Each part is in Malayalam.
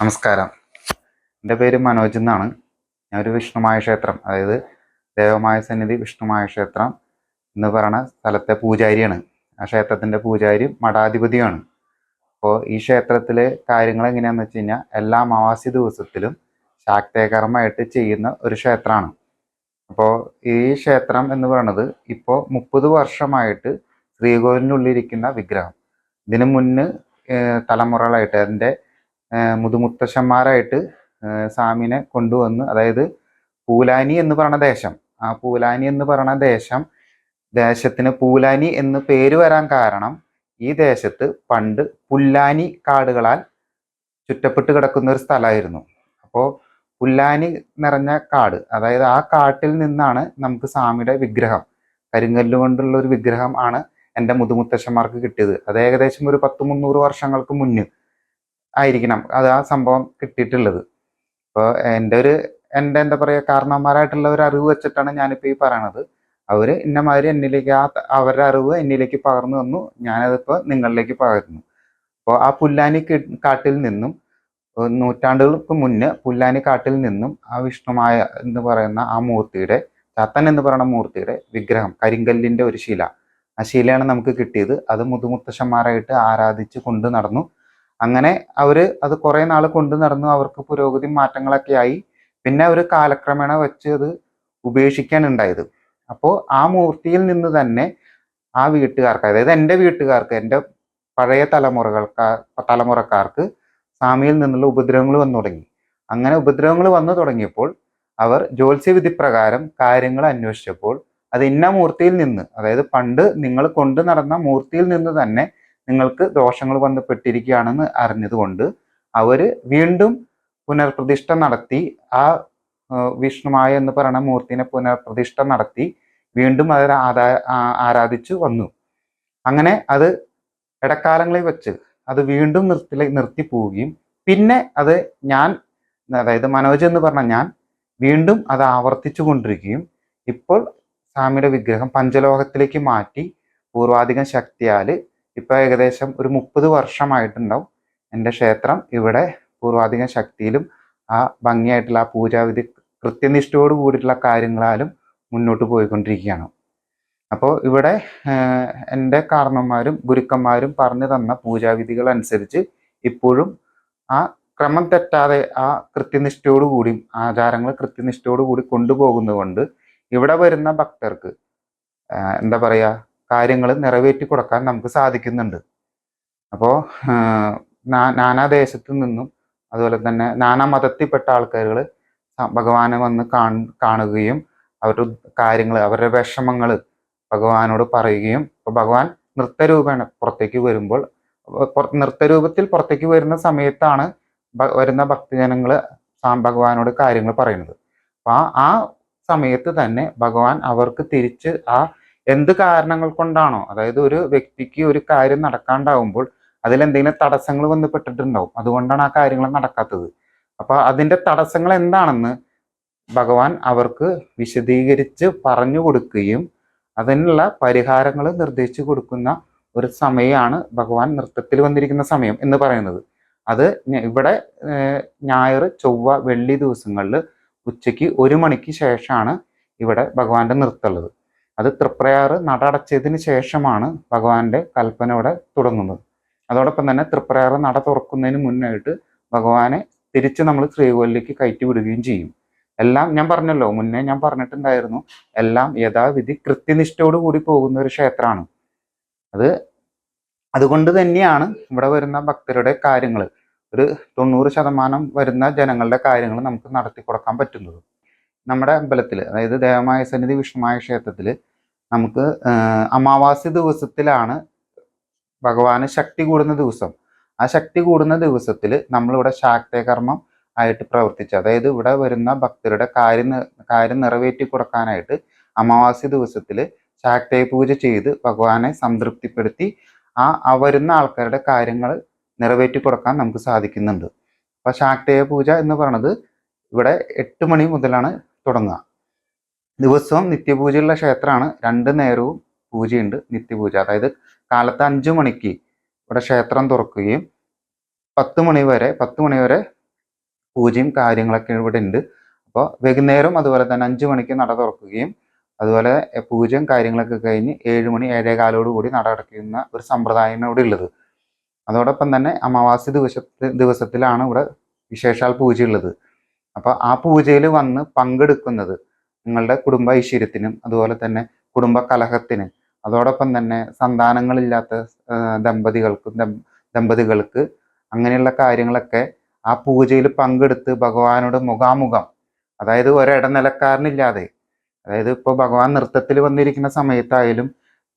നമസ്കാരം. എന്റെ പേര് മനോജ് എന്നാണ്. ഞാൻ ഒരു വിഷ്ണുമായ ക്ഷേത്രം അതായത് ദേവമായ സന്നിധി വിഷ്ണുമായ ക്ഷേത്രം എന്ന് പറയുന്ന സ്ഥലത്തെ പൂജാരിയാണ്. ആ ക്ഷേത്രത്തിന്റെ പൂജാരി മഠാധിപതിയാണ് അപ്പോൾ ഈ ക്ഷേത്രത്തിലെ കാര്യങ്ങൾ എങ്ങനെയാണെന്ന് വെച്ച് കഴിഞ്ഞാൽ എല്ലാ അമാവാസി ദിവസത്തിലും ശാക്തേകർമ്മമായിട്ട് ചെയ്യുന്ന ഒരു ക്ഷേത്രമാണ്. അപ്പോൾ ഈ ക്ഷേത്രം എന്ന് പറയുന്നത് ഇപ്പോൾ മുപ്പത് വർഷമായിട്ട് ശ്രീകോവിലിനുള്ളിരിക്കുന്ന വിഗ്രഹം. ഇതിനു മുന്ന് തലമുറകളായിട്ട് അതിന്റെ മുതുമുത്തശ്ശന്മാരായിട്ട് സാമിനെ കൊണ്ടുവന്ന് അതായത് പൂലാനി എന്ന് പറയുന്ന ദേശം ആ പൂലാനി എന്ന് പറയുന്ന ദേശം ദേശത്തിന് പൂലാനി എന്ന് പേര് വരാൻ കാരണം ഈ ദേശത്ത് പണ്ട് പുല്ലാനി കാടുകളാൽ ചുറ്റപ്പെട്ട് കിടക്കുന്ന ഒരു സ്ഥലമായിരുന്നു. അപ്പോൾ പുല്ലാനി നിറഞ്ഞ കാട് അതായത് ആ കാട്ടിൽ നിന്നാണ് നമുക്ക് സ്വാമിയുടെ വിഗ്രഹം കരിങ്കല്ല് കൊണ്ടുള്ള ഒരു വിഗ്രഹം ആണ് എന്റെ മുതുമുത്തശ്ശന്മാർക്ക് കിട്ടിയത്. അത് ഏകദേശം ഒരു പത്ത് മുന്നൂറ് വർഷങ്ങൾക്ക് മുന്ന് ആയിരിക്കണം. അത് ആ സംഭവം കിട്ടിയിട്ടുള്ളത്. അപ്പോൾ എന്റെ ഒരു എന്റെ എന്താ പറയുക കാരണവന്മാരായിട്ടുള്ള ഒരു അറിവ് വെച്ചിട്ടാണ് ഞാനിപ്പോൾ ഈ പറയണത്. അവർ ഇന്നമാതിരി എന്നിലേക്ക് ആ അവരുടെ അറിവ് എന്നിലേക്ക് പകർന്നു തന്നു. ഞാനതിപ്പോൾ നിങ്ങളിലേക്ക് പകർന്നു അപ്പോൾ ആ പുല്ലാനി കാട്ടിൽ നിന്നും നൂറ്റാണ്ടുകൾക്ക് മുന്നേ പുല്ലാനി കാട്ടിൽ നിന്നും ആ വിഷ്ണുമായ എന്ന് പറയുന്ന ആ മൂർത്തിയുടെ ചത്തൻ എന്ന് പറയുന്ന മൂർത്തിയുടെ വിഗ്രഹം കരിങ്കല്ലിന്റെ ഒരു ശില. ആ ശിലയാണ് നമുക്ക് കിട്ടിയത്. അത് മുതുമുത്തശ്ശന്മാരായിട്ട് ആരാധിച്ച് കൊണ്ട് നടന്നു. അങ്ങനെ അവർ അത് കുറെ നാൾ കൊണ്ടു നടന്നു. അവർക്ക് പുരോഗതി മാറ്റങ്ങളൊക്കെ ആയി. പിന്നെ അവർ കാലക്രമേണ വെച്ച് അത് ഉപേക്ഷിക്കാൻ ഉണ്ടായത്. അപ്പോൾ ആ മൂർത്തിയിൽ നിന്ന് തന്നെ ആ വീട്ടുകാർക്ക് അതായത് എന്റെ വീട്ടുകാർക്ക് എന്റെ പഴയ തലമുറകൾക്ക് തലമുറക്കാർക്ക് സ്വാമിയിൽ നിന്നുള്ള ഉപദ്രവങ്ങൾ വന്നു തുടങ്ങി. അങ്ങനെ ഉപദ്രവങ്ങൾ വന്നു തുടങ്ങിയപ്പോൾ അവർ ജ്യോത്സ്യവിധി പ്രകാരം കാര്യങ്ങൾ അന്വേഷിച്ചപ്പോൾ അത് ഇന്ന മൂർത്തിയിൽ നിന്ന് അതായത് പണ്ട് നിങ്ങൾ കൊണ്ടു നടന്ന മൂർത്തിയിൽ നിന്ന് തന്നെ നിങ്ങൾക്ക് ദോഷങ്ങൾ ബന്ധപ്പെട്ടിരിക്കുകയാണെന്ന് അറിഞ്ഞതുകൊണ്ട് അവർ വീണ്ടും പുനർപ്രതിഷ്ഠ നടത്തി ആ വിഷ്ണുമായ എന്ന് പറയുന്ന മൂർത്തിനെ പുനർപ്രതിഷ്ഠ നടത്തി വീണ്ടും അവർ ആദാ ആരാധിച്ചു വന്നു. അങ്ങനെ അത് ഇടക്കാലങ്ങളിൽ വെച്ച് അത് വീണ്ടും നിർത്തി നിർത്തി പോവുകയും പിന്നെ അത് ഞാൻ അതായത് മനോജ് എന്ന് പറഞ്ഞ ഞാൻ വീണ്ടും അത് ആവർത്തിച്ചു കൊണ്ടിരിക്കുകയും ഇപ്പോൾ സ്വാമിയുടെ വിഗ്രഹം പഞ്ചലോകത്തിലേക്ക് മാറ്റി പൂർവാധികം ശക്തിയാൽ ഇപ്പൊ ഏകദേശം ഒരു മുപ്പത് വർഷമായിട്ടുണ്ടാവും എന്റെ ക്ഷേത്രം ഇവിടെ പൂർവാധികം ശക്തിയിലും ആ ഭംഗിയായിട്ടുള്ള ആ പൂജാവിധി കൃത്യനിഷ്ഠയോട് കൂടിയിട്ടുള്ള കാര്യങ്ങളാലും മുന്നോട്ട് പോയിക്കൊണ്ടിരിക്കുകയാണ്. അപ്പോൾ ഇവിടെ എന്റെ കാരണന്മാരും ഗുരുക്കന്മാരും പറഞ്ഞു തന്ന പൂജാവിധികൾ അനുസരിച്ച് ഇപ്പോഴും ആ ക്രമം തെറ്റാതെ ആ കൃത്യനിഷ്ഠയോട് കൂടി ആചാരങ്ങൾ കൃത്യനിഷ്ഠയോട് കൂടി കൊണ്ടുപോകുന്നതുകൊണ്ട് ഇവിടെ വരുന്ന ഭക്തർക്ക് എന്താ പറയുക കാര്യങ്ങൾ നിറവേറ്റി കൊടുക്കാൻ നമുക്ക് സാധിക്കുന്നുണ്ട്. അപ്പോൾ നാനാദേശത്തു നിന്നും അതുപോലെ തന്നെ നാനാ മതത്തിൽപ്പെട്ട ആൾക്കാരുകൾ ഭഗവാനെ വന്ന് കാണ് കാണുകയും അവരുടെ കാര്യങ്ങൾ അവരുടെ വിഷമങ്ങൾ ഭഗവാനോട് പറയുകയും ഇപ്പോൾ ഭഗവാൻ നൃത്തരൂപേണ പുറത്തേക്ക് വരുമ്പോൾ നൃത്തരൂപത്തിൽ പുറത്തേക്ക് വരുന്ന സമയത്താണ് വരുന്ന ഭക്തജനങ്ങൾ ഭഗവാനോട് കാര്യങ്ങൾ പറയുന്നത്. അപ്പൊ ആ ആ സമയത്ത് തന്നെ ഭഗവാൻ അവർക്ക് തിരിച്ച് ആ എന്ത് കാരണങ്ങൾ കൊണ്ടാണോ? അതായത് ഒരു വ്യക്തിക്ക് ഒരു കാര്യം നടക്കാണ്ടാവുമ്പോൾ അതിലെന്തെങ്കിലും തടസ്സങ്ങൾ വന്ന് പെട്ടിട്ടുണ്ടാവും. അതുകൊണ്ടാണ് ആ കാര്യങ്ങൾ നടക്കാത്തത്. അപ്പൊ അതിന്റെ തടസ്സങ്ങൾ എന്താണെന്ന് ഭഗവാൻ അവർക്ക് വിശദീകരിച്ച് പറഞ്ഞു കൊടുക്കുകയും അതിനുള്ള പരിഹാരങ്ങൾ നിർദ്ദേശിച്ചു കൊടുക്കുന്ന ഒരു സമയമാണ് ഭഗവാൻ നൃത്തത്തിൽ വന്നിരിക്കുന്ന സമയം എന്ന് പറയുന്നത്. അത് ഇവിടെ ഞായർ ചൊവ്വ വെള്ളി ദിവസങ്ങളിൽ ഉച്ചയ്ക്ക് ഒരു മണിക്ക് ശേഷമാണ് ഇവിടെ ഭഗവാന്റെ നൃത്തമുള്ളത്. അത് തൃപ്രയാറ് നട അടച്ചതിന് ശേഷമാണ് ഭഗവാന്റെ കൽപ്പന ഇവിടെ തുടങ്ങുന്നത്. അതോടൊപ്പം തന്നെ തൃപ്രയാറ് നട തുറക്കുന്നതിന് മുന്നായിട്ട് ഭഗവാനെ തിരിച്ച് നമ്മൾ ശ്രീകോവിലേക്ക് കയറ്റി വിടുകയും ചെയ്യും. എല്ലാം ഞാൻ പറഞ്ഞല്ലോ മുന്നേ ഞാൻ പറഞ്ഞിട്ടുണ്ടായിരുന്നു എല്ലാം യഥാവിധി കൃത്യനിഷ്ഠയോട് കൂടി പോകുന്ന ഒരു ക്ഷേത്രമാണ്. അത് അതുകൊണ്ട് തന്നെയാണ് ഇവിടെ വരുന്ന ഭക്തരുടെ കാര്യങ്ങൾ ഒരു തൊണ്ണൂറ് ശതമാനം വരുന്ന ജനങ്ങളുടെ കാര്യങ്ങൾ നമുക്ക് നടത്തി കൊടുക്കാൻ പറ്റുന്നത്. നമ്മുടെ അമ്പലത്തിൽ അതായത് ദേവമായ സന്നിധി വിഷ്ണുമായ ക്ഷേത്രത്തിൽ നമുക്ക് അമാവാസി ദിവസത്തിലാണ് ഭഗവാന് ശക്തി കൂടുന്ന ദിവസം. ആ ശക്തി കൂടുന്ന ദിവസത്തിൽ നമ്മളിവിടെ ശാക്തകർമ്മം ആയിട്ട് പ്രവർത്തിച്ച് അതായത് ഇവിടെ വരുന്ന ഭക്തരുടെ കാര്യം കാര്യം നിറവേറ്റി കൊടുക്കാനായിട്ട് അമാവാസി ദിവസത്തിൽ ശാക്തയ പൂജ ചെയ്ത് ഭഗവാനെ സംതൃപ്തിപ്പെടുത്തി ആ വരുന്ന ആൾക്കാരുടെ കാര്യങ്ങൾ നിറവേറ്റി കൊടുക്കാൻ നമുക്ക് സാധിക്കുന്നുണ്ട്. അപ്പൊ ശാക്തേയ പൂജ എന്ന് പറയുന്നത് ഇവിടെ എട്ട് മണി മുതലാണ് തുടങ്ങുക. ദിവസവും നിത്യപൂജയുള്ള ക്ഷേത്രമാണ്. രണ്ട് നേരവും പൂജയുണ്ട് നിത്യപൂജ. അതായത് കാലത്ത് അഞ്ചു മണിക്ക് ഇവിടെ ക്ഷേത്രം തുറക്കുകയും പത്ത് മണി വരെ പത്ത് മണി വരെ പൂജയും കാര്യങ്ങളൊക്കെ ഇവിടെ ഉണ്ട്. അപ്പോൾ വൈകുന്നേരം അതുപോലെ തന്നെ അഞ്ചു മണിക്ക് നട തുറക്കുകയും അതുപോലെ പൂജയും കാര്യങ്ങളൊക്കെ കഴിഞ്ഞ് ഏഴ് മണി ഏഴേ കാലോട് കൂടി നട അടയ്ക്കുന്ന ഒരു സമ്പ്രദായമാണ് ഇവിടെ ഉള്ളത്. അതോടൊപ്പം തന്നെ അമാവാസി ദിവസ ദിവസത്തിലാണ് ഇവിടെ വിശേഷാൽ പൂജയുള്ളത്. അപ്പോൾ ആ പൂജയിൽ വന്ന് പങ്കെടുക്കുന്നത് നിങ്ങളുടെ കുടുംബ ഐശ്വര്യത്തിനും അതുപോലെ തന്നെ കുടുംബ കലഹത്തിന് അതോടൊപ്പം തന്നെ സന്താനങ്ങളില്ലാത്ത ദമ്പതികൾക്കും ദമ്പതികൾക്ക് അങ്ങനെയുള്ള കാര്യങ്ങളൊക്കെ ആ പൂജയിൽ പങ്കെടുത്ത് ഭഗവാനോട് മുഖാമുഖം അതായത് ഒരിടനിലക്കാരനില്ലാതെ അതായത് ഇപ്പോൾ ഭഗവാൻ നൃത്തത്തിൽ വന്നിരിക്കുന്ന സമയത്തായാലും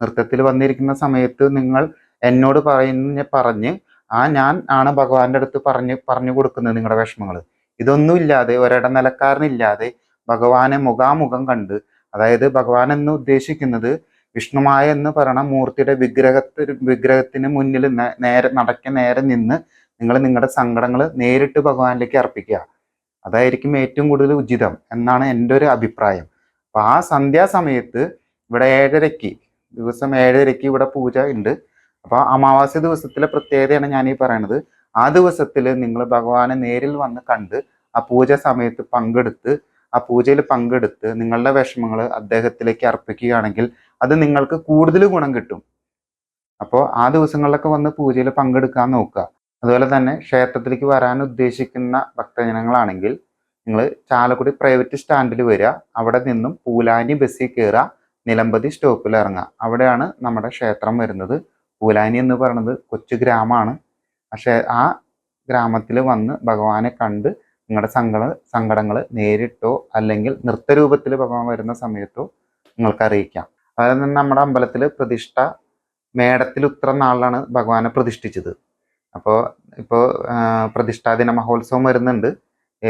നൃത്തത്തിൽ വന്നിരിക്കുന്ന സമയത്ത് നിങ്ങൾ എന്നോട് പറയുന്ന പറഞ്ഞ് ആ ഞാൻ ആണ് ഭഗവാന്റെ അടുത്ത് പറഞ്ഞ് പറഞ്ഞു കൊടുക്കുന്നത് നിങ്ങളുടെ വിഷമങ്ങൾ ഇതൊന്നും ഇല്ലാതെ ഒരിടനിലക്കാരനില്ലാതെ ഭഗവാനെ മുഖാമുഖം കണ്ട് അതായത് ഭഗവാൻ എന്ന് ഉദ്ദേശിക്കുന്നത് വിഷ്ണുമായ എന്ന് പറയണ മൂർത്തിയുടെ വിഗ്രഹത്തിന് വിഗ്രഹത്തിന് മുന്നിൽ നേരെ നടക്ക നേരെ നിന്ന് നിങ്ങൾ നിങ്ങളുടെ സങ്കടങ്ങൾ നേരിട്ട് ഭഗവാനിലേക്ക് അർപ്പിക്കുക. അതായിരിക്കും ഏറ്റവും കൂടുതൽ ഉചിതം എന്നാണ് എന്റെ ഒരു അഭിപ്രായം. അപ്പൊ ആ സന്ധ്യാസമയത്ത് ഇവിടെ ഏഴരയ്ക്ക് ദിവസം ഏഴരയ്ക്ക് ഇവിടെ പൂജ ഉണ്ട്. അപ്പൊ അമാവാസ്യ ദിവസത്തിലെ പ്രത്യേകതയാണ് ഞാൻ ഈ പറയണത്. ആ ദിവസത്തിൽ നിങ്ങൾ ഭഗവാനെ നേരിൽ വന്ന് കണ്ട് ആ പൂജ സമയത്ത് പങ്കെടുത്ത് ആ പൂജയിൽ പങ്കെടുത്ത് നിങ്ങളുടെ വിഷമങ്ങൾ അദ്ദേഹത്തിലേക്ക് അർപ്പിക്കുകയാണെങ്കിൽ അത് നിങ്ങൾക്ക് കൂടുതൽ ഗുണം കിട്ടും. അപ്പോൾ ആ ദിവസങ്ങളിലൊക്കെ വന്ന് പൂജയിൽ പങ്കെടുക്കാൻ നോക്കുക. അതുപോലെ തന്നെ ക്ഷേത്രത്തിലേക്ക് വരാൻ ഉദ്ദേശിക്കുന്ന ഭക്തജനങ്ങളാണെങ്കിൽ നിങ്ങൾ ചാലക്കുടി പ്രൈവറ്റ് സ്റ്റാൻഡിൽ വരിക. അവിടെ നിന്നും പൂലാനി ബസ്സിൽ കയറുക. നിലമ്പതി സ്റ്റോപ്പിൽ ഇറങ്ങുക. അവിടെയാണ് നമ്മുടെ ക്ഷേത്രം വരുന്നത്. പൂലാനി എന്ന് പറയുന്നത് കൊച്ചു ഗ്രാമമാണ്. പക്ഷേ ആ ഗ്രാമത്തിൽ വന്ന് ഭഗവാനെ കണ്ട് നിങ്ങളുടെ സങ്കട സങ്കടങ്ങൾ നേരിട്ടോ അല്ലെങ്കിൽ നൃത്തരൂപത്തിൽ ഭഗവാൻ വരുന്ന സമയത്തോ നിങ്ങൾക്ക് അറിയിക്കാം. അതായത് നമ്മുടെ അമ്പലത്തിൽ പ്രതിഷ്ഠ മേടത്തിൽ ഉത്ര നാളിലാണ് ഭഗവാനെ പ്രതിഷ്ഠിച്ചത്. അപ്പോൾ ഇപ്പോൾ പ്രതിഷ്ഠാദിന മഹോത്സവം വരുന്നുണ്ട്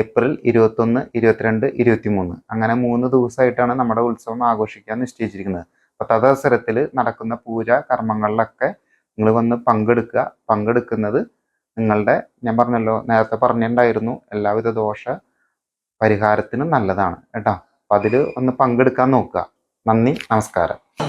ഏപ്രിൽ ഇരുപത്തൊന്ന് ഇരുപത്തിരണ്ട് ഇരുപത്തിമൂന്ന്. അങ്ങനെ മൂന്ന് ദിവസമായിട്ടാണ് നമ്മുടെ ഉത്സവം ആഘോഷിക്കാൻ നിശ്ചയിച്ചിരിക്കുന്നത്. അപ്പോൾ തദവസരത്തിൽ നടക്കുന്ന പൂജ കർമ്മങ്ങളിലൊക്കെ നിങ്ങൾ വന്ന് പങ്കെടുക്കുക. പങ്കെടുക്കുന്നത് നിങ്ങളുടെ ഞാൻ പറഞ്ഞല്ലോ നേരത്തെ പറഞ്ഞിട്ടുണ്ടായിരുന്നു എല്ലാവിധ ദോഷ പരിഹാരത്തിനും നല്ലതാണ് കേട്ടോ. അപ്പം അതിൽ ഒന്ന് പങ്കെടുക്കാൻ നോക്കുക. നന്ദി നമസ്കാരം.